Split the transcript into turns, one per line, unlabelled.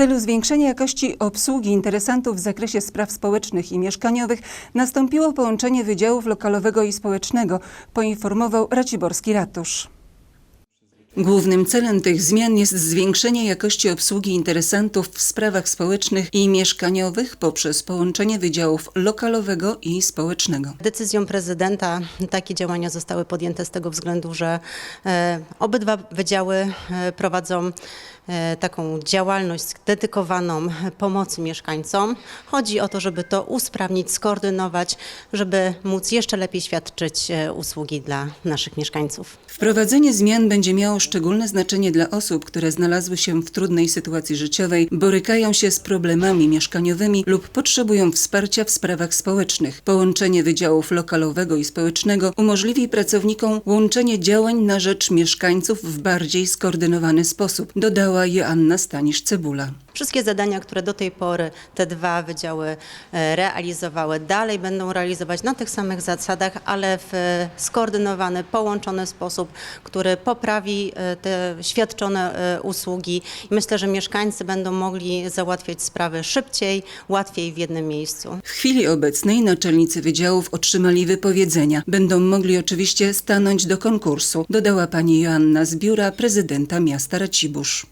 celu zwiększenia jakości obsługi interesantów w zakresie spraw społecznych i mieszkaniowych nastąpiło połączenie Wydziałów Lokalowego i Społecznego, poinformował Raciborski Ratusz. Głównym celem tych zmian jest zwiększenie jakości obsługi interesantów w sprawach społecznych i mieszkaniowych poprzez połączenie Wydziałów Lokalowego i Społecznego.
Decyzją prezydenta takie działania zostały podjęte z tego względu, że e, obydwa wydziały e, prowadzą taką działalność dedykowaną pomocy mieszkańcom. Chodzi o to, żeby to usprawnić, skoordynować, żeby móc jeszcze lepiej świadczyć e, usługi dla naszych mieszkańców.
Wprowadzenie zmian będzie miało szczególne znaczenie dla osób, które znalazły się w trudnej sytuacji życiowej, borykają się z problemami mieszkaniowymi lub potrzebują wsparcia w sprawach społecznych. Połączenie Wydziałów Lokalowego i Społecznego umożliwi pracownikom łączenie działań na rzecz mieszkańców w bardziej skoordynowany sposób, dodała Joanna Stanisz-Cebula.
Wszystkie zadania, które do tej pory te dwa wydziały e, realizowały, dalej będą realizować na tych samych zasadach, ale w skoordynowany, połączony sposób, który poprawi e, te świadczone e, usługi. Myślę, że mieszkańcy będą mogli załatwiać sprawy szybciej, łatwiej w jednym miejscu.
W chwili obecnej naczelnicy wydziałów otrzymali wypowiedzenia. Będą mogli oczywiście stanąć do konkursu, dodała pani Joanna z biura prezydenta miasta Racibórz.